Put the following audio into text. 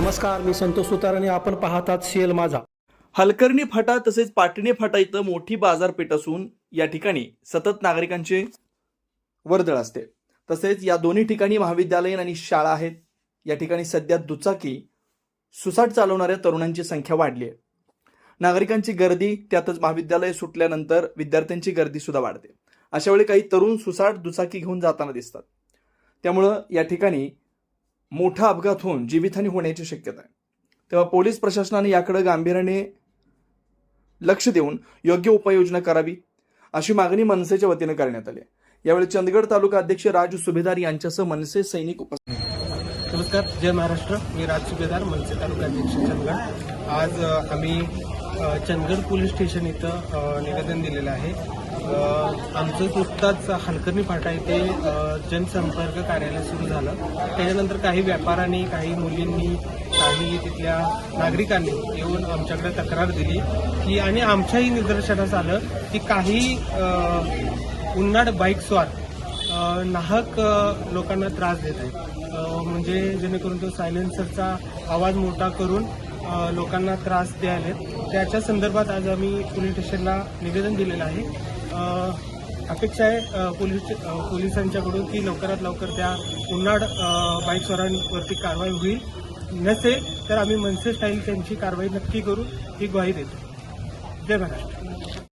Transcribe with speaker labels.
Speaker 1: नमस्कार मी संतोष सुतार आणि आपण पाहतात सीएल माझा.
Speaker 2: हलकर्णी फाटा तसेच पाटणे फाटा इथं मोठी बाजारपेठ असून या ठिकाणी सतत नागरिकांचे वर्दळ असते. तसेच या दोन्ही ठिकाणी महाविद्यालयीन आणि शाळा आहेत. या ठिकाणी सध्या दुचाकी सुसाट चालवणाऱ्या तरुणांची संख्या वाढली आहे. नागरिकांची गर्दी त्यातच महाविद्यालय सुटल्यानंतर विद्यार्थ्यांची गर्दी सुद्धा वाढते. अशा वेळी काही तरुण सुसाट दुचाकी घेऊन जाताना दिसतात. त्यामुळं या ठिकाणी मोठा अपघात होऊन जीवितहानी होण्याची शक्यता आहे. तेव्हा पोलीस प्रशासनाने याकडे गांभीर्याने लक्ष देऊन योग्य उपाययोजना करावी अशी मागणी मनसेच्या वतीनं करण्यात आली आहे. यावेळी चंदगड तालुका अध्यक्ष राजू सुभेदार यांच्यासह मनसे सैनिक उपस्थित
Speaker 3: नमस्कार जय महाराष्ट्र. मी राज सुभेदार मनसे तालुका अध्यक्ष चंदगड. आज आम्ही चंदगड पोलीस स्टेशन इथं निवेदन दिलेलं आहे. आमचं नुकताच हलकर्णी फाटा इथे जनसंपर्क कार्यालय सुरू झालं. त्याच्यानंतर काही व्यापाऱ्यांनी काही मुलींनी काही तिथल्या नागरिकांनी येऊन आमच्याकडे तक्रार दिली की आणि आमच्याही निदर्शनास आलं की काही अ, उन्नाड नाहक लोकांना त्रास देत आहेत. म्हणजे जेणेकरून तो सायलेन्सरचा आवाज मोठा करून लोकांना त्रास द्यायलेत. त्याच्या संदर्भात आज आम्ही पोलीस स्टेशनला निवेदन दिलेलं आहे. अपेक्षा आहे पोलीस पोलिसांच्याकडून की लवकरात लवकर त्या उन्हाळ बाईक स्वारांवरती कारवाई होईल. नसेल तर आम्ही मनसे स्टाईल त्यांची कारवाई नक्की करू ही ग्वाही देतो. जय महाराष्ट्र.